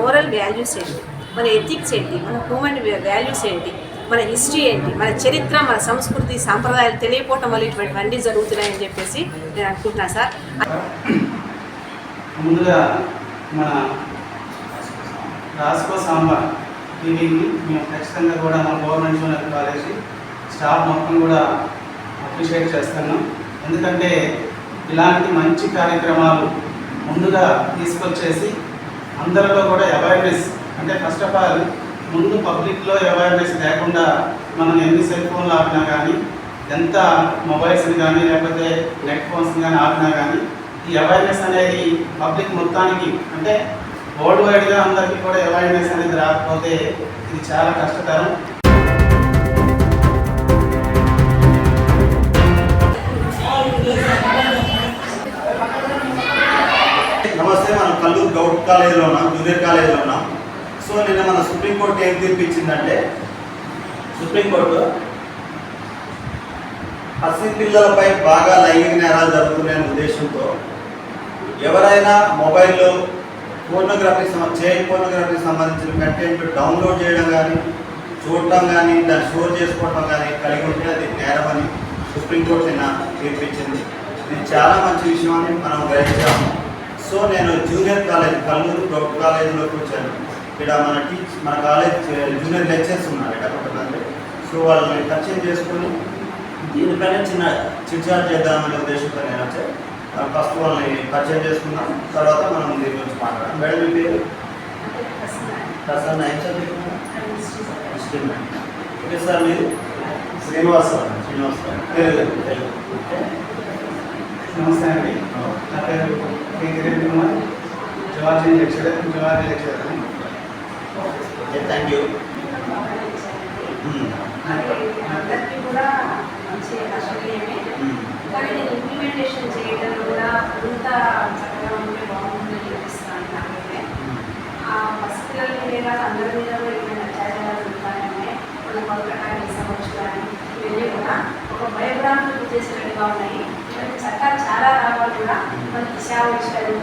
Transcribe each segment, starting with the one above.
Moral values ఏంటి? మన ethics ఏంటి? మన హ్యూమన్ వాల్యూస్ ఏంటి? మన హిస్టరీ ఏంటి? మన చరిత్ర మన సంస్కృతి సాంప్రదాయాలు తెలియపోవటం వల్ల ఇటువంటివన్నీ జరుగుతున్నాయని చెప్పేసి నేను అనుకుంటున్నాను సార్. ముందుగా మన రాసుకో సాంబార్ దీనికి మేము ఖచ్చితంగా కూడా మన గవర్నమెంట్ జూనియర్ కాలేజీ స్టాఫ్ మొత్తం కూడా అప్రిషియేట్ చేస్తున్నాం. ఎందుకంటే ఇలాంటి మంచి కార్యక్రమాలు ముందుగా తీసుకొచ్చేసి అందరిలో కూడా అవేర్నెస్ అంటే ఫస్ట్ ఆఫ్ ఆల్ ముందు పబ్లిక్లో అవేర్నెస్ లేకుండా మనం ఎన్ని సెల్ ఫోన్లు ఆపినా కానీ ఎంత మొబైల్స్ని కానీ లేకపోతే నెట్ ఫోన్స్ కానీ ఆపినా కానీ ఈ అవేర్నెస్ అనేది పబ్లిక్ మొత్తానికి అంటే వరల్డ్ వైడ్గా అందరికీ కూడా అవేర్నెస్ అనేది రాకపోతే ఇది చాలా కష్టతరం. మనం కాలేజీలో ఉన్నాం జూనియర్ కాలేజీలో ఉన్నాం సో నిన్న మన సుప్రీంకోర్టు ఏం తీర్పిచ్చిందంటే సుప్రీంకోర్టు పసి పిల్లలపై బాగా లైంగిక నేరాలు జరుగుతున్నాయనే ఉద్దేశంతో ఎవరైనా మొబైల్లో ఫోర్నోగ్రఫీ చైల్డ్ ఫోర్నోగ్రఫీకి సంబంధించిన కంటెంట్ డౌన్లోడ్ చేయడం కానీ చూడటం కానీ దాన్ని స్టోర్ చేసుకోవటం కానీ కలిగి ఉంటే అది నేరమని సుప్రీంకోర్టు నిన్న తీర్పిచ్చింది. ఇది చాలా మంచి విషయం అని మనం గ్రహించాము. సో నేను జూనియర్ కాలేజ్ కల్లూరు గౌడ్ కాలేజీలోకి వచ్చాను. ఇక్కడ మన టీచ్ మన కాలేజ్ జూనియర్ లెక్చర్స్ ఉన్నారు ఇక్కడ కొంతమంది సో వాళ్ళని పరిచయం చేసుకొని దీనిపైన చిన్న చిట్చాట్ చేద్దామనే ఉద్దేశంతో నేను వచ్చాను ఫస్ట్ వాళ్ళని పరిచయం చేసుకున్నాం. తర్వాత మనం దీని గురించి మాట్లాడాం మేడం మీ పేరు? ప్రసన్న. ఏం ఓకే సార్ మీరు? శ్రీనివాసరావు శ్రీనివాసరావు తెలుగు. తెలుగు. నమస్తే అండి. నా పేరు లెక్చరర్ లెక్చరర్ థ్యాంక్ యూ మంచి కానీ నేను ఇంప్లిమెంటేషన్ చేయడం కూడా అంత చక్కగా ఉంటే బాగుంటుందని అనిపిస్తాను నాకైతే ఆ ఫస్ట్ లేదా అందరి మీద కూడా ఏమైనా అత్యాచారాలు ఉంటాయని కొన్ని కొలకటాన్ని వెళ్ళి కానీ ఇవన్నీ కూడా ఒక భయభ్రాంతులు చేసినట్టుగా ఉన్నాయి. చట్టాలు చాలా రావాలి కూడా మనకి దిశ ఇచ్చారు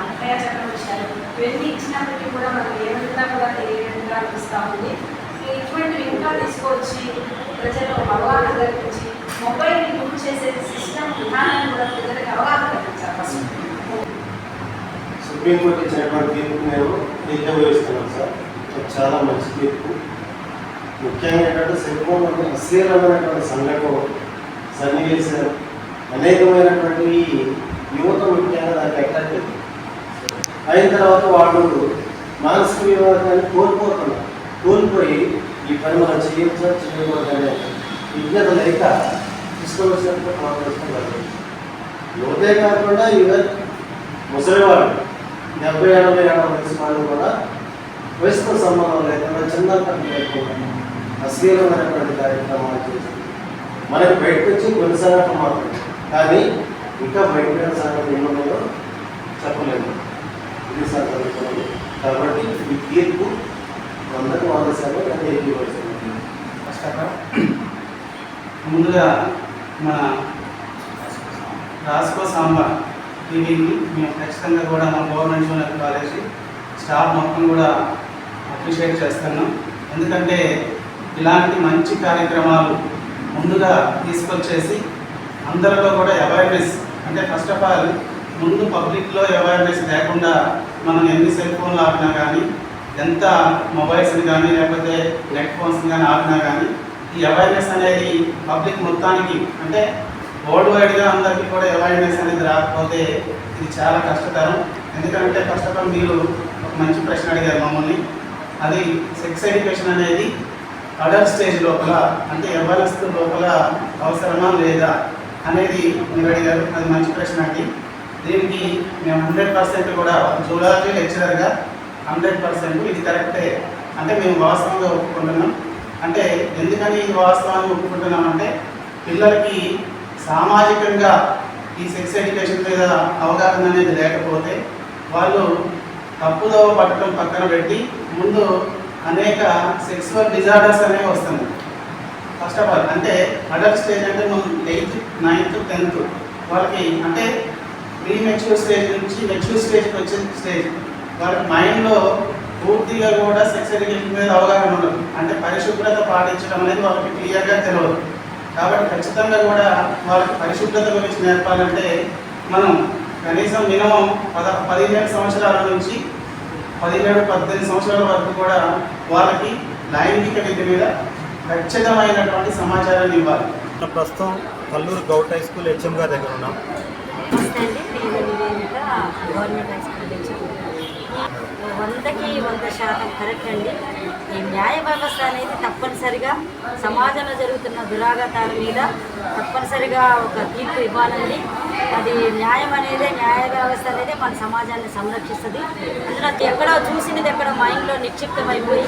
నిర్భయ చట్టం ఇచ్చారు. ఇవన్నీ ఇచ్చినప్పటికీ కూడా మనకి ఏ విధంగా కూడా తెలియకుండా అనిపిస్తూ ఉంది. ఇటువంటివి ఇంకా తీసుకొచ్చి ప్రజలు అవగాహన కల్పించి మొబైల్ని యూజ్ చేసే సిస్టమ్ విధానాన్ని కూడా ప్రజలకు అవగాహన కల్పించాలి ఫస్ట్. సుప్రీంకోర్టు ఇచ్చినటువంటి తీర్పు నేను ఏకీభవిస్తున్నాను సార్. చాలా మంచి తీర్పు. ముఖ్యంగా ఏంటంటే సెల్ ఫోన్ సంఘటన సన్నివేశం అనేకమైనటువంటి యువత ముఖ్యంగా దానికి అట్రాక్ట్ అయిన తర్వాత వాళ్ళు మానసిక వివాదాన్ని కోల్పోతున్నారు. కోల్పోయి ఈ పని మనం చేయొచ్చా చేయకూడదనే విజ్ఞత లేక తీసుకొచ్చినట్టు మాట్లాడుతున్నారు యువతే కాకుండా ఈవెన్ ముసలివాళ్ళు డెబ్బై ఎనభై ఏళ్ళ వయసు వాళ్ళు కూడా వయసుతో సంబంధం లేకుండా చిన్న పని లేకుండా అశ్లీలమైనటువంటి కార్యక్రమాలు చేసి మనకి బయటకు వచ్చి కొనసాగటం మాత్రం కానీ ఇంకా బయట సంఘటన ఎన్నో చెప్పలేము. ఇది సార్ కాబట్టి ఈ తీర్పు వందకు వంద శాతం నేను ఏకీభవిస్తున్నాను. ఫస్ట్ ముందుగా మన రాసుకో సాంబార్. దీనిని మేము ఖచ్చితంగా కూడా మన గవర్నమెంట్ కాలేజీ స్టాఫ్ మొత్తం కూడా అప్రిషియేట్ చేస్తున్నాం. ఎందుకంటే ఇలాంటి మంచి కార్యక్రమాలు ముందుగా తీసుకొచ్చేసి అందరిలో కూడా అవేర్నెస్ అంటే ఫస్ట్ ఆఫ్ ఆల్ ముందు పబ్లిక్లో అవేర్నెస్ లేకుండా మనం ఎన్ని సెల్ ఫోన్లు ఆపినా కానీ ఎంత మొబైల్స్ని కానీ లేకపోతే నెట్ ఫోన్స్ని కానీ ఆపినా కానీ ఈ అవేర్నెస్ అనేది పబ్లిక్ మొత్తానికి అంటే వరల్డ్ వైడ్గా అందరికీ కూడా అవేర్నెస్ అనేది రాకపోతే ఇది చాలా కష్టతరం. ఎందుకంటే ఫస్ట్ ఆఫ్ ఆల్ మీరు ఒక మంచి ప్రశ్న అడిగారు మమ్మల్ని. అది సెక్స్ ఎడ్యుకేషన్ అనేది అడల్ట్ స్టేజ్ లోపల అంటే ఎవరిస్తు లోపల అవసరమా లేదా అనేది మీరు అడిగారు. అది మంచి ప్రశ్న అండి. దీనికి మేము హండ్రెడ్ పర్సెంట్ కూడా జూలాజీ లెక్చరర్గా హండ్రెడ్ పర్సెంట్ ఇది కరెక్టే. అంటే మేము వాస్తవంగా ఒప్పుకుంటున్నాం. అంటే ఎందుకని ఈ వాస్తవాన్ని ఒప్పుకుంటున్నామంటే పిల్లలకి సామాజికంగా ఈ సెక్స్ ఎడ్యుకేషన్ మీద అవగాహన అనేది లేకపోతే వాళ్ళు తప్పుదోవ పట్టడం పక్కన పెట్టి ముందు అనేక సెక్సువల్ డిజార్డర్స్ అనేవి వస్తున్నాయి. ఫస్ట్ ఆఫ్ ఆల్ అంటే అడల్ట్ స్టేజ్ అంటే మనం ఎయిత్ నైన్త్ టెన్త్ వాళ్ళకి అంటే ప్రీ మెచ్యూర్ స్టేజ్ నుంచి మెచ్యూర్ స్టేజ్కి వచ్చే స్టేజ్ వాళ్ళకి మైండ్లో పూర్తిగా కూడా సెక్స్ ఎడ్యుకేషన్ మీద అవగాహన ఉండదు. అంటే పరిశుభ్రత పాటించడం అనేది వాళ్ళకి క్లియర్గా తెలియదు కాబట్టి ఖచ్చితంగా కూడా వాళ్ళకి పరిశుభ్రత గురించి నేర్పాలంటే మనం కనీసం మినిమం పద పదిహేను సంవత్సరాల నుంచి పదిహేడు పద్దెనిమిది సంవత్సరాల వరకు కూడా వాళ్ళకి లైంగిక విద్య మీద ఖచ్చితమైనటువంటి సమాచారాన్ని ఇవ్వాలి. మనం ప్రస్తుతం Kalluru govt high school HM గారి దగ్గర ఉన్నాం. గవర్నమెంట్ హై స్కూల్ వందకి వంద శాతం కరెక్ట్ అండి. ఈ న్యాయ వ్యవస్థ అనేది తప్పనిసరిగా సమాజంలో జరుగుతున్న దురాఘాతాల మీద తప్పనిసరిగా ఒక తీర్పు ఇవ్వాలండి. అది న్యాయం అనేది న్యాయ వ్యవస్థ అనేది మన సమాజాన్ని సంరక్షిస్తుంది. అందులో ఎక్కడో చూసినది ఎక్కడో మైండ్లో నిక్షిప్తమైపోయి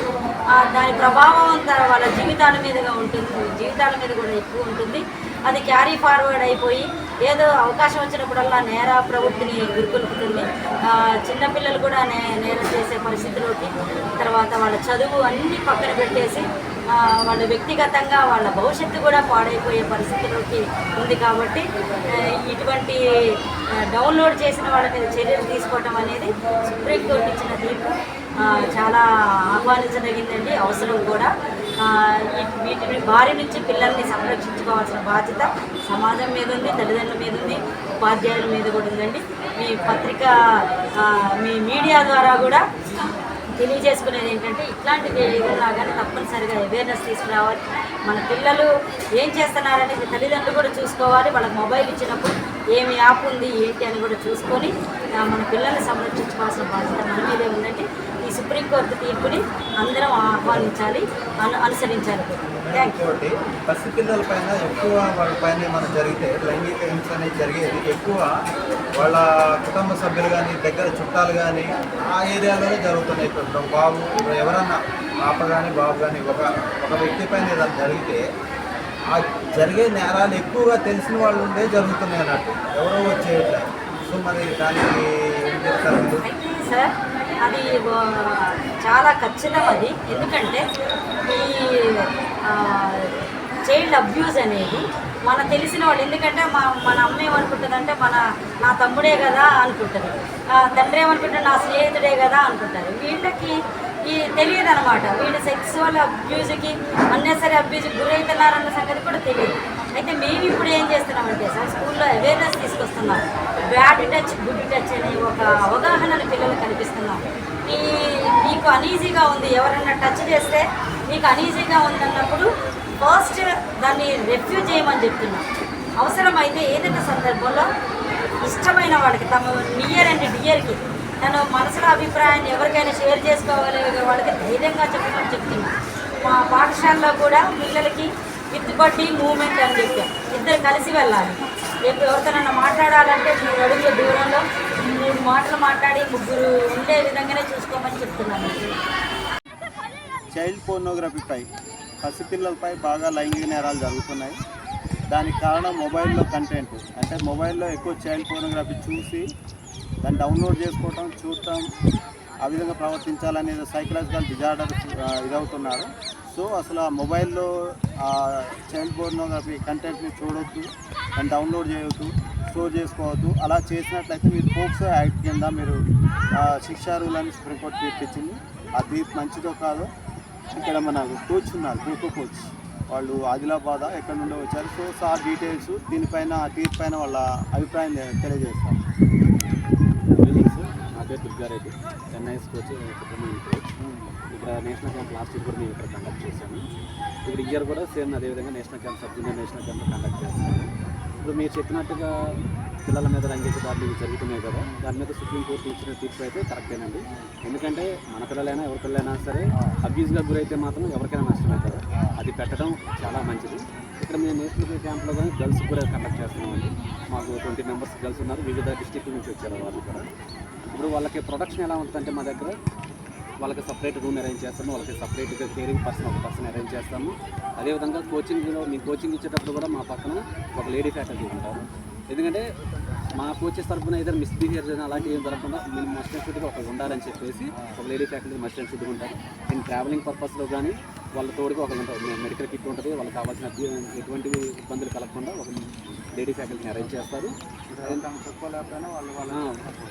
దాని ప్రభావం అంతా వాళ్ళ జీవితాల మీదుగా ఉంటుంది. జీవితాల మీద కూడా ఎక్కువ ఉంటుంది. అది క్యారీ ఫార్వర్డ్ అయిపోయి ఏదో అవకాశం వచ్చినప్పుడల్లా నేర ప్రవృత్తిని గురికొల్పుతుంది. చిన్నపిల్లలు కూడా నే నేరం చేసే పరిస్థితిలోకి తర్వాత వాళ్ళ చదువు అన్ని పక్కన పెట్టేసి వాళ్ళ వ్యక్తిగతంగా వాళ్ళ భవిష్యత్తు కూడా పాడైపోయే పరిస్థితిలోకి ఉంది కాబట్టి ఇటువంటి డౌన్లోడ్ చేసిన వాళ్ళ మీద చర్యలు తీసుకోవటం అనేది సుప్రీంకోర్టు ఇచ్చిన తీర్పు. చాలా ఆహ్వానించదగిందండి. అవసరం కూడా. వీటి భార్య నుంచి పిల్లల్ని సంరక్షించుకోవాల్సిన బాధ్యత సమాజం మీద ఉంది తల్లిదండ్రుల మీద ఉంది ఉపాధ్యాయుల మీద కూడా ఉందండి. మీ పత్రిక మీ మీడియా ద్వారా కూడా తెలియజేసుకునేది ఏంటంటే ఇట్లాంటివి ఏదైనా కానీ తప్పనిసరిగా అవేర్నెస్ తీసుకురావాలి. మన పిల్లలు ఏం చేస్తున్నారనేది తల్లిదండ్రులు కూడా చూసుకోవాలి. వాళ్ళకి మొబైల్ ఇచ్చినప్పుడు ఏమి యాప్ ఉంది ఏంటి అని కూడా చూసుకొని మన పిల్లల్ని సంరక్షించుకోవాల్సిన బాధ్యత మన మీదే ఉందంటే ఈ సుప్రీంకోర్టు తీర్పుని అందరం ఆహ్వానించాలి అను అనుసరించాలి. ఇంకోటి పసిపిల్లల పైన ఎక్కువ వాళ్ళ పైన ఏమైనా జరిగితే లైంగిక హింస అనేది జరిగేది ఎక్కువ వాళ్ళ కుటుంబ సభ్యులు కానీ దగ్గర చుట్టాలు కానీ ఆ ఏరియాలోనే జరుగుతున్నాయి. ఇప్పుడు బాబు ఎవరన్నా పాప కానీ బాబు కానీ ఒక ఒక వ్యక్తి పైన ఏదైనా జరిగితే ఆ జరిగే నేరాలు ఎక్కువగా తెలిసిన వాళ్ళు ఉండే జరుగుతున్నాయి అన్నట్టు. ఎవరో వచ్చేయట్లేదు సో మరి దానికి ఏం చెప్తారు సార్ అది చాలా ఖచ్చితం అది. ఎందుకంటే ఈ చైల్డ్ అబ్యూస్ అనేది మన తెలిసిన వాళ్ళు ఎందుకంటే మా మన అమ్మ ఏమనుకుంటుందంటే మన నా తమ్ముడే కదా అనుకుంటుంది. తండ్రి ఏమనుకుంటారు నా స్నేహితుడే కదా అనుకుంటారు. వీళ్ళకి ఈ తెలియదు అనమాట వీళ్ళు సెక్సువల్ అబ్యూజ్కి అన్నెసరీ అబ్యూజ్కి గురవుతున్నారన్న సంగతి కూడా తెలియదు. అయితే మేము ఇప్పుడు ఏం చేస్తున్నామంటే సార్ స్కూల్లో అవేర్నెస్ తీసుకొస్తున్నాం. బ్యాడ్ టచ్ గుడ్ టచ్ అనే ఒక అవగాహనను పిల్లలు కల్పిస్తున్నాం. మీ మీకు అనీజీగా ఉంది ఎవరన్నా టచ్ చేస్తే నీకు అనీజీగా ఉందన్నప్పుడు ఫస్ట్ దాన్ని రెఫ్యూజ్ చేయమని చెప్తున్నాం. అవసరమైతే ఏదైనా సందర్భంలో ఇష్టమైన వాళ్ళకి తమ నియర్ అండ్ డియర్కి తన మనసులో అభిప్రాయాన్ని ఎవరికైనా షేర్ చేసుకోవాలి వాళ్ళకి ధైర్యంగా చెప్పమని చెప్తున్నాం మా పాఠశాలలో కూడా పిల్లలకి విత్ మూమెంట్ అని చెప్పాం. ఇద్దరు కలిసి వెళ్ళాలి. రేపు ఎవరితోనన్నా మాట్లాడాలంటే మూడు అడుగుల దూరంలో మూడు మాటలు మాట్లాడి ముగ్గురు ఉండే విధంగానే చూసుకోమని చెప్తున్నాను. చైల్డ్ పోర్నోగ్రఫీపై పసిపిల్లలపై బాగా లైంగిక నేరాలు జరుగుతున్నాయి. దానికి కారణం మొబైల్లో కంటెంట్. అంటే మొబైల్లో ఎక్కువ చైల్డ్ పోర్నోగ్రఫీ చూసి దాన్ని డౌన్లోడ్ చేసుకోవటం చూడటం ఆ విధంగా ప్రవర్తించాలనేది సైకలాజికల్ డిజార్డర్ ఇదవుతున్నారు. సో అసలు ఆ మొబైల్లో ఆ చైల్డ్ పోర్నోగ్రఫీ కంటెంట్ని చూడొద్దు దాన్ని డౌన్లోడ్ చేయొద్దు స్టోర్ చేసుకోవద్దు. అలా చేసినట్లయితే మీరు పోక్సో యాక్ట్ కింద మీరు ఆ, శిక్షా రూల్ అని సుప్రీంకోర్టు తీర్పిచ్చింది. ఆ తీర్పు మంచిదో కాదో ఇక్కడ మన కోచ్ ఉన్నారు ఖోఖో కోచ్ వాళ్ళు ఆదిలాబాద్ ఎక్కడ నుండి వచ్చారు. సో సార్ డీటెయిల్స్ దీనిపైన ఆ తీర్పు పైన వాళ్ళ అభిప్రాయం తె- తెలియజేస్తాం. పేరు దుర్గారెడ్డి. చెన్నై కోచ్ కుటుంబం కోచ్ ఇక్కడ నేషనల్ క్యాంప్ లాస్ట్ ఇయర్ కూడా మేము ఇక్కడ కండక్ట్ చేశాము. ఇక్కడ ఇయర్ కూడా సేమ్ అదేవిధంగా national camp sub junior national camp conduct చేస్తాము ఇప్పుడు మీరు చెప్పినట్టుగా పిల్లల మీద రంగేసి దాడులు జరుగుతున్నాయి కదా దాని మీద సుప్రీంకోర్టు ఇచ్చిన తీర్పు అయితే కరెక్టేనండి. ఎందుకంటే మన పిల్లలైనా ఎవరి పిల్లలైనా సరే అబ్యూజ్గా గురైతే మాత్రం ఎవరికైనా నష్టమవుతుంది అది పెట్టడం చాలా మంచిది. ఇక్కడ మేము నేషనల్ క్యాంప్లో కానీ గర్ల్స్ కూడా కండక్ట్ చేస్తున్నామండి. మాకు ట్వంటీ మెంబర్స్ గర్ల్స్ ఉన్నారు. వివిధ డిస్టిక్ నుంచి వచ్చారు వాళ్ళు కూడా. ఇప్పుడు వాళ్ళకి ప్రొడక్షన్ ఎలా ఉంటుందంటే మా దగ్గర వాళ్ళకి సపరేట్ రూమ్ అరేంజ్ చేస్తాము వాళ్ళకి సపరేట్గా కేరింగ్ పర్సన్ ఒక పర్సన్ అరేంజ్ చేస్తాము. అదేవిధంగా కోచింగ్లో మీ కోచింగ్ ఇచ్చేటప్పుడు కూడా మా పక్కన ఒక లేడీ ఫ్యాకల్టీ ఉంటారు. ఎందుకంటే మా కోచెస్ తరఫున ఏదైనా మిస్బిహేవియర్ అయినా అలాంటివి ఏం జరగకుండా మేము మస్టెంట్ అండ్ ఒకరు ఉండాలని చెప్పేసి ఒక లేడీ ఫ్యాకల్టీ మస్టెంట్ అండ్ ఉంటారు. నేను ట్రావెలింగ్ పర్పస్లో కానీ వాళ్ళ తోడుగా ఒకరు ఉంటారు. మెడికల్ కిట్ ఉంటుంది వాళ్ళకి కావాల్సిన ఎటువంటి ఇబ్బందులు కలగకుండా ఒక లేడీ ఫ్యాకల్టీని అరేంజ్ చేస్తారు.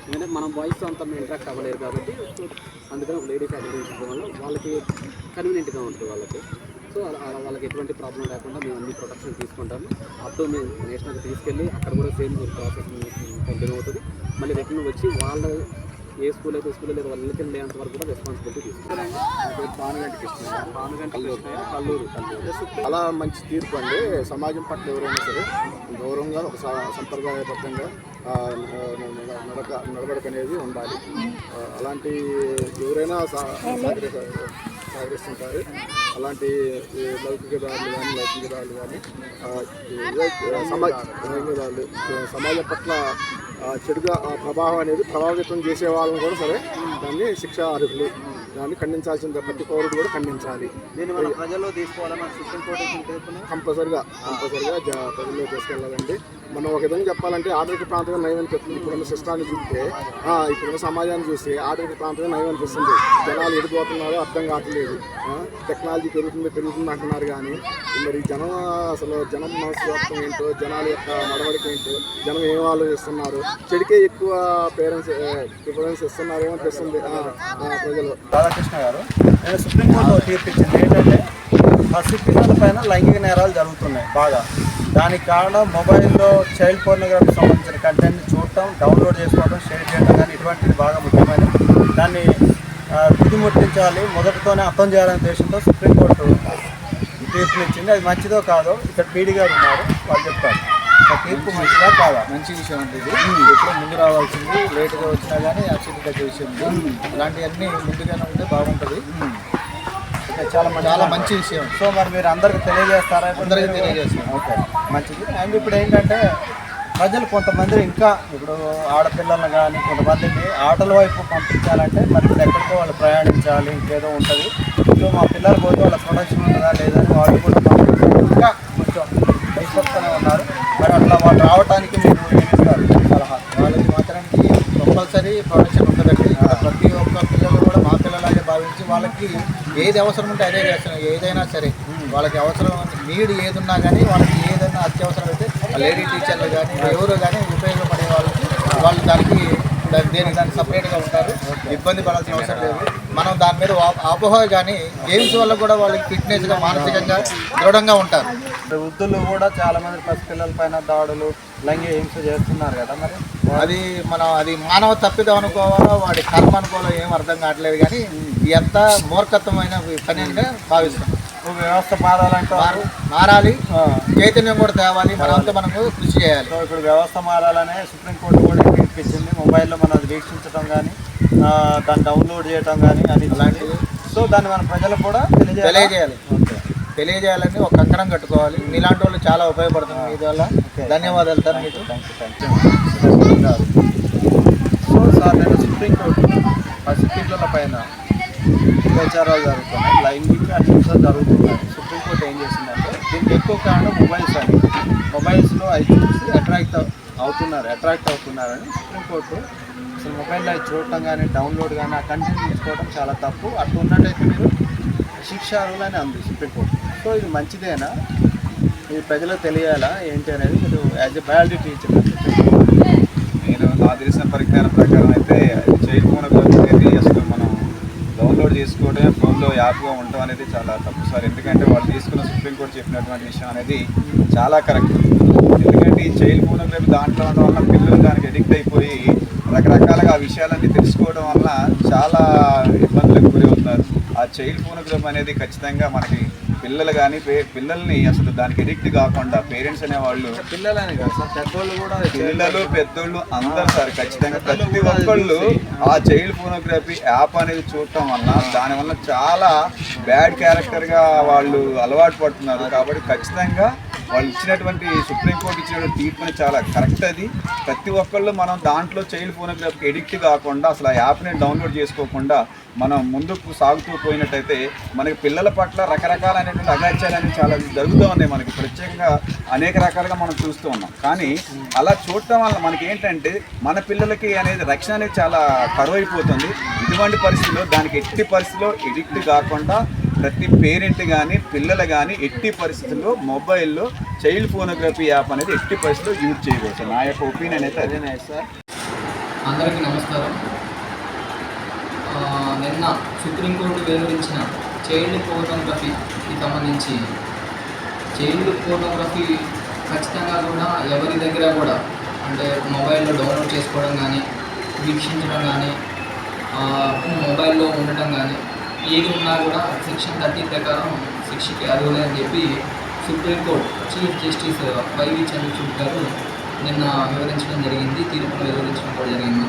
ఎందుకంటే మనం బాయ్స్ అంత ఇంటరాక్ట్ అవ్వలేరు కాబట్టి సో అందుకని ఒక లేడీస్ అడ్మిషన్ వల్ల వాళ్ళకి కన్వీనియంట్గా ఉంటుంది వాళ్ళకి. సో అలా వాళ్ళకి ఎటువంటి ప్రాబ్లం లేకుండా మేము అన్ని ప్రొటెక్షన్ తీసుకుంటాము. అప్పుడు మేము నేషనల్కి తీసుకెళ్ళి అక్కడ కూడా సేమ్ ప్రాసెస్ కంటిన్యూ అవుతుంది. మళ్ళీ రిటర్న్ వచ్చి వాళ్ళ ఏ స్కూల్ అయితే స్కూల్ లేదా వాళ్ళ ఇళ్ళకి వరకు కూడా రెస్పాన్సిబిలిటీ తీసుకుంటారు. కల్లూరు చాలా మంచి తీర్పు అండి. సమాజం పట్ల ఎవరైనా సరే గౌరవంగా ఒక సంప్రదాయబద్ధంగా నడక నడవడక అనేది ఉండాలి. అలాంటి ఎవరైనా సా- సహకరిస్తుంటారు అలాంటి లౌకికదారులు కానీ లౌకికదారులు కానీ సమాజ సమాజం పట్ల చెడుగా ఆ ప్రభావం అనేది ప్రభావితం చేసే వాళ్ళని కూడా సరే. దాన్ని శిక్ష అర్హులు. దాన్ని ఖండించాల్సిన ప్రతి పౌరుడు కూడా ఖండించాలి. దీన్ని ప్రజల్లో తీసుకోవాలని కంపల్సరిగా కంపల్సరిగా ప్రజల్లో తీసుకెళ్ళాలండి మనం ఒక విధంగా చెప్పాలంటే ఆధునిక ప్రాంతమే నయం అనిపిస్తుంది ఇప్పుడున్న సిస్టాన్ని చూస్తే ఇప్పుడున్న సమాజాన్ని చూస్తే ఆధునిక ప్రాంతమే నయం అనిపిస్తుంది. జనాలు ఎడిపోతున్నారో అర్థం కావట్లేదు. టెక్నాలజీ పెరుగుతుంది పెరుగుతుంది అంటున్నారు కానీ మరి జనం అసలు జనం మనస్తత్వం ఏంటో జనాల యొక్క నడవడిక ఏంటో జనం ఏం ఆలోచిస్తున్నారు? చెడికే ఎక్కువ పేరెంట్స్ ప్రిఫరెన్స్ ఇస్తున్నారేమో అనిపిస్తుంది ప్రజలు. రాధాకృష్ణ గారు. నేను సుప్రీంకోర్టు ఒక తీర్పు ఇచ్చింది ఏంటంటే పసి పిల్లల పైన లైంగిక నేరాలు జరుగుతున్నాయి బాగా. దానికి కారణం మొబైల్లో చైల్డ్ పోర్నోగ్రఫీ సంబంధించిన కంటెంట్ని చూడటం డౌన్లోడ్ చేసుకోవడం షేర్ చేయడం కానీ ఇటువంటిది బాగా ముఖ్యమైనది. దాన్ని ఆ, మొదటితోనే అర్థం చేయాలనే ఉద్దేశంతో సుప్రీంకోర్టు తీర్పునిచ్చింది. అది మంచిదో కాదో ఇక్కడ పీడి గారు ఉన్నారు వాళ్ళు చెప్తారు. ఆ తీర్పు మంచిదా కాదా మంచి విషయం అండి ఇది. ఎప్పుడో ముందు రావాల్సింది లేట్గా వచ్చినా కానీ యాక్సిడెంట్ అయితే విషయం. ఇలాంటివన్నీ ముందుగానే ఉంటే బాగుంటుంది. చాలా చాలా మంచి విషయం. సో మరి మీరు అందరికి తెలియజేస్తారా? అందరికీ? తెలియజేస్తాం. ఓకే. మంచిది. అండ్ ఇప్పుడు ఏంటంటే ప్రజలు కొంతమంది ఇంకా ఇప్పుడు ఆడపిల్లలను కానీ కొంతమందిని ఆటల వైపు పంపించాలంటే మరి ఇప్పుడు ఎక్కడికో వాళ్ళు ప్రయాణించాలి ఇంకేదో ఉంటుంది. సో మా పిల్లలు పోతే వాళ్ళ ప్రొడక్షన్ ఉంటుందా లేదని వాళ్ళు కూడా పంపించాలి. ఇంకా తీసుకొస్తూనే ఉన్నారు. మరి అట్లా వాళ్ళు రావడానికి మీరు ఇస్తారు సలహా? వాళ్ళకి మాత్రానికి కంపల్సరీ ప్రొడక్షన్ ఉంటుందండి. ప్రతి ఒక్క పిల్లలు కూడా మా పిల్లలాగే భావించి వాళ్ళకి ఏది అవసరం ఉంటే అదే చేస్తున్నాం ఏదైనా సరే వాళ్ళకి అవసరం నీడ్ ఏది ఉన్నా కానీ వాళ్ళకి ఏదైనా అత్యవసరం అయితే లేడీ టీచర్లు కానీ ఎవరు కానీ ఉపయోగపడే వాళ్ళకి వాళ్ళు దానికి దేనికి దానికి సపరేట్గా ఉంటారు. ఇబ్బంది పడాల్సిన అవసరం లేదు. మనం దాని మీద అపోహ కానీ గేమ్స్ వల్ల కూడా వాళ్ళకి ఫిట్నెస్గా మానసికంగా దృఢంగా ఉంటారు. వృద్ధులు కూడా చాలా మంది పసిపిల్లల పైన దాడులు లైంగిక హింస చేస్తున్నారు కదా మరి? అది మనం అది మానవ తప్పిదం అనుకోవాలో వాడి కర్మ అనుకోవాలో ఏం అర్థం కావట్లేదు కానీ ఎంత మూర్ఖత్వమైన పని అని భావిస్తాం ఓ వ్యవస్థ మారాలంటే మారు- మారాలి. చైతన్యం కూడా తేవాలి. మనంతా మనము కృషి చేయాలి. సో ఇప్పుడు వ్యవస్థ మారాలనే సుప్రీంకోర్టు కూడా తీర్పిచ్చింది మొబైల్లో మనం అది వీక్షించడం కానీ దాన్ని డౌన్లోడ్ చేయడం కానీ అని ఇలాంటివి సో దాన్ని మన ప్రజలకు కూడా తెలియజేయాలి? తెలియజేయాలి. తెలియజేయాలని ఒక కంకణం కట్టుకోవాలి. మీలాంటి వాళ్ళు చాలా ఉపయోగపడుతుంది మీ వల్ల ధన్యవాదాలు సార్ మీకు. సో సార్ నేను సుప్రీంకోర్టు పసిపిల్లల పైన అత్యాచారాలు జరుగుతున్నాయి. లైంగిక హింస జరుగుతున్నాయి. సుప్రీంకోర్టు ఏం చేసిందంటే దీనికి ఎక్కువ కారణం మొబైల్స్ అని. మొబైల్స్లో అవి చూసి అట్రాక్ట్ అవుతున్నారు అట్రాక్ట్ అవుతున్నారని సుప్రీంకోర్టు అసలు మొబైల్లో చూడటం కానీ డౌన్లోడ్ కానీ ఆ కంటెంట్ తీసుకోవడం చాలా తప్పు. అట్లా ఉన్నట్టయితే మీరు శిక్ష అర్హులని అంది సుప్రీంకోర్టు. సో ఇది మంచిదేనా? ఇది ప్రజలకు తెలియాలా? ఏంటి అనేది మీరు యాజ్ ఎ బయాలజీ టీచర్ నేను నా తెలిసిన పరిజ్ఞానం ప్రకారం అయితే చైల్ ఫోన్ అనేది అసలు మనం. డౌన్లోడ్ చేసుకోవడం ఫోన్లో యాప్గా ఉండటం అనేది చాలా తప్పు సార్. ఎందుకంటే వాళ్ళు తీసుకున్న సుప్రీంకోర్టు చెప్పినటువంటి విషయం అనేది చాలా కరెక్ట్. ఎందుకంటే ఈ చైల్డ్ ఫోనోగ్రఫీ దాంట్లో ఉండడం వల్ల పిల్లలు దానికి అడిక్ట్ అయిపోయి రకరకాలుగా ఆ విషయాలన్నీ తెలుసుకోవడం వల్ల చాలా ఇబ్బందులకు గురి ఉన్నారు చైల్డ్ ఫోనోగ్రఫీ అనేది ఖచ్చితంగా మనకి పిల్లలు కానీ పిల్లల్ని అసలు దానికి అడిక్ట్ కాకుండా పేరెంట్స్ అనేవాళ్ళు పిల్లలని కాదు సార్ పెద్దోళ్ళు కూడా పిల్లలు పెద్దోళ్ళు అందరు సార్ ఖచ్చితంగా ప్రతి ఒక్కళ్ళు ఆ చైల్డ్ ఫోనోగ్రఫీ యాప్ అనేది చూడటం వల్ల దానివల్ల చాలా బ్యాడ్ క్యారెక్టర్గా వాళ్ళు అలవాటు పడుతున్నారు. కాబట్టి ఖచ్చితంగా వాళ్ళు ఇచ్చినటువంటి సుప్రీంకోర్టు ఇచ్చినటువంటి తీర్పుని చాలా కరెక్ట్ అది. ప్రతి ఒక్కళ్ళు మనం దాంట్లో చైల్డ్ ఫోనోగ్రఫీకి ఎడిక్ట్ కాకుండా అసలు ఆ యాప్ని డౌన్లోడ్ చేసుకోకుండా మనం ముందుకు సాగుతూ పోయినట్టయితే మనకి పిల్లల పట్ల రకరకాలైనటువంటి అగాత్యాలు అనేవి చాలా జరుగుతూ ఉన్నాయి మనకి. ప్రత్యేకంగా అనేక రకాలుగా మనం చూస్తూ ఉన్నాం. కానీ అలా చూడటం వల్ల మనకి ఏంటంటే మన పిల్లలకి అనేది రక్షణ అనేది చాలా కరువైపోతుంది. ఇటువంటి పరిస్థితిలో దానికి ఎట్టి పరిస్థితిలో ఎడిక్ట్ కాకుండా ప్రతి పేరెంట్ కానీ పిల్లలు కానీ ఎట్టి పరిస్థితుల్లో మొబైల్లో చైల్డ్ ఫోనోగ్రఫీ యాప్ అనేది ఎట్టి పరిస్థితుల్లో యూజ్ చేయవచ్చు నా యొక్క ఒపీనియన్ అయితే అదే. సార్. అందరికీ నమస్కారం. నిన్న సుప్రీంకోర్టు వెలువరించిన చైల్డ్ ఫోటోగ్రఫీకి సంబంధించి చైల్డ్ ఫోటోగ్రఫీ ఖచ్చితంగా కూడా ఎవరి దగ్గర కూడా అంటే మొబైల్లో డౌన్లోడ్ చేసుకోవడం కానీ వీక్షించడం కానీ మొబైల్లో ఉండటం కానీ ఏది ఉన్నా కూడా సెక్షన్ థర్టీ ప్రకారం శిక్షకి అర్హులే అని చెప్పి supreme court chief justice Y V Chandrachud గారు నిన్న వివరించడం జరిగింది తీర్పును వివరించడం కూడా జరిగింది.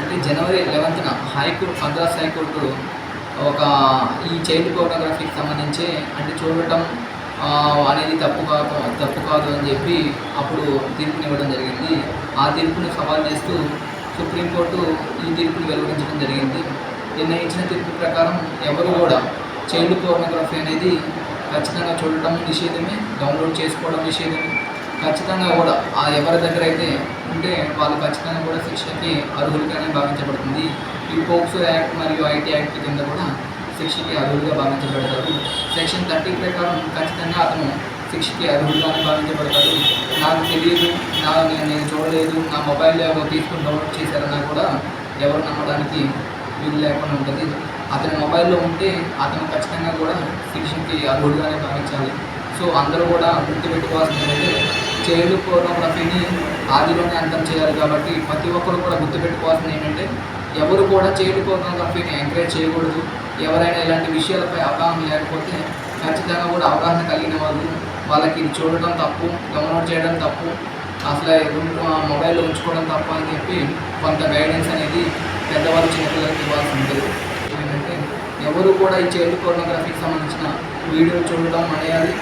అంటే జనవరి లెవెన్త్న high court Madras high court ఒక ఈ చైల్డ్ ఫోటోగ్రఫీకి సంబంధించి అంటే చూడటం అనేది తప్పు కాదు తప్పు కాదు అని చెప్పి అప్పుడు తీర్పుని ఇవ్వడం జరిగింది. ఆ తీర్పును సవాల్ చేస్తూ సుప్రీంకోర్టు ఈ తీర్పును వెలువరించడం జరిగింది. నిర్ణయించిన తీర్పు ప్రకారం ఎవరు కూడా చైల్డ్ పోర్నోగ్రఫీ అనేది ఖచ్చితంగా చూడటం నిషేధమే డౌన్లోడ్ చేసుకోవడం నిషేధమే. ఖచ్చితంగా కూడా ఆ ఎవరి దగ్గర అయితే ఉంటే వాళ్ళు ఖచ్చితంగా కూడా శిక్షకి అర్హులుగానే భావించబడుతుంది. ఈ పోక్సో యాక్ట్ మరియు ఐటీ యాక్ట్ కింద కూడా శిక్షకి అర్హులుగా భావించబడతారు. సెక్షన్ థర్టీ ప్రకారం ఖచ్చితంగా అతను శిక్షకి అర్హులుగానే భావించబడతారు నాకు తెలియదు నా నేను చూడలేదు నా మొబైల్లో తీసుకుని డౌన్లోడ్ చేశారన్నా కూడా ఎవరు నమ్మడానికి వీలు లేకుండా ఉంటుంది. అతని మొబైల్లో ఉంటే అతను ఖచ్చితంగా కూడా శిక్షకి అర్హుడుగానే భావించాలి. సో అందరూ కూడా గుర్తుపెట్టుకోవాల్సింది ఏంటంటే చైల్డ్ పోర్నోగ్రఫీని ఆదిలోనే అంతం చేయాలి కాబట్టి ప్రతి ఒక్కరు కూడా గుర్తుపెట్టుకోవాల్సింది ఏంటంటే ఎవరు కూడా చైల్డ్ పోర్నోగ్రఫీని ఎంకరేజ్ చేయకూడదు. ఎవరైనా ఇలాంటి విషయాలపై అవగాహన లేకపోతే ఖచ్చితంగా కూడా అవగాహన కలిగిన వాళ్ళు వాళ్ళకి ఇది చూడటం తప్పు డౌన్లోడ్ చేయడం తప్పు అసలు మొబైల్లో ఉంచుకోవడం తప్పు అని చెప్పి కొంత గైడెన్స్ అనేది పెద్దవాళ్ళు చిన్నపిల్లలకి ఇవ్వాల్సి ఉంటుంది. ఏంటంటే ఎవరు కూడా ఈ చైల్డ్ పోర్నోగ్రఫీకి సంబంధించిన వీడియో చూడడం అనేయాలి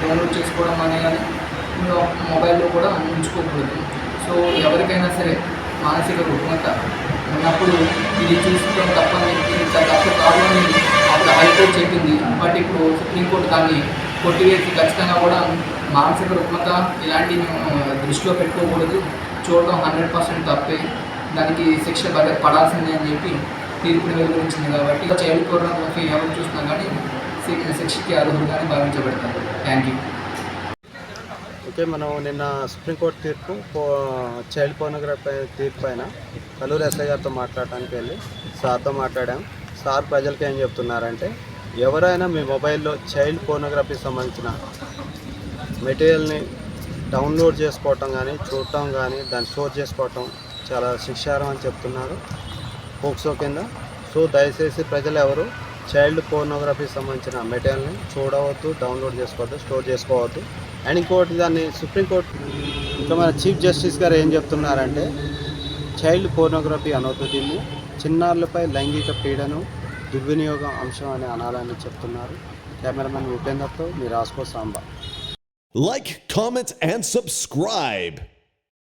డౌన్లోడ్ చేసుకోవడం అనేయాలి మొబైల్లో కూడా ఉంచుకోకూడదు సో ఎవరికైనా సరే మానసిక రుగ్మత ఉన్నప్పుడు ఇది చూసుకోవడం తప్పని ఇంత తప్పు కాదు అని అప్పుడు హైకోర్టు చెప్పింది. బట్ ఇప్పుడు సుప్రీంకోర్టు దాన్ని కొట్టివేసి ఖచ్చితంగా కూడా మానసిక రుగ్మత ఇలాంటివి దృష్టిలో పెట్టుకోకూడదు. చూడడం హండ్రెడ్ పర్సెంట్ తప్పే. దానికి శిక్ష పడ- పడాల్సిందే అని చెప్పి తీర్పు వెలువరించింది కాబట్టి చైల్డ్ పోర్నోగ్రఫీ ఎవరు చూసినా కానీ శి- శిక్షకి అర్హులుగానే భావించబడతారు. Thank you. ఓకే మనం నిన్న సుప్రీంకోర్టు తీర్పు చైల్డ్ పోర్నోగ్రఫీ తీర్పు పైన కల్లూరు ఎస్ఐ గారితో మాట్లాడటానికి వెళ్ళి సార్తో మాట్లాడాం. సార్ ప్రజలకు ఏం చెప్తున్నారంటే ఎవరైనా మీ మొబైల్లో చైల్డ్ పోర్నోగ్రఫీ సంబంధించిన మెటీరియల్ని డౌన్లోడ్ చేసుకోవటం కానీ చూడటం కానీ దాన్ని స్టోర్ చేసుకోవటం చాలా శిక్షారం అని చెప్తున్నారు పోక్సో కింద. సో దయచేసి ప్రజలు ఎవరు చైల్డ్ పోర్నోగ్రఫీ సంబంధించిన మెటీరియల్ని చూడవద్దు డౌన్లోడ్ చేసుకోవద్దు స్టోర్ చేసుకోవద్దు. అండ్ ఇంకోటి దాన్ని సుప్రీంకోర్టు ఇంకా మన చీఫ్ జస్టిస్ గారు ఏం చెప్తున్నారంటే చైల్డ్ పోర్నోగ్రఫీ అనొద్దు దీన్ని చిన్నారులపై లైంగిక పీడనం దుర్వినియోగం అంశం అని అనాలని చెప్తున్నారు. కెమెరామెన్ ఉపేందర్తో మీ రాసుకో Samba. Like comment and subscribe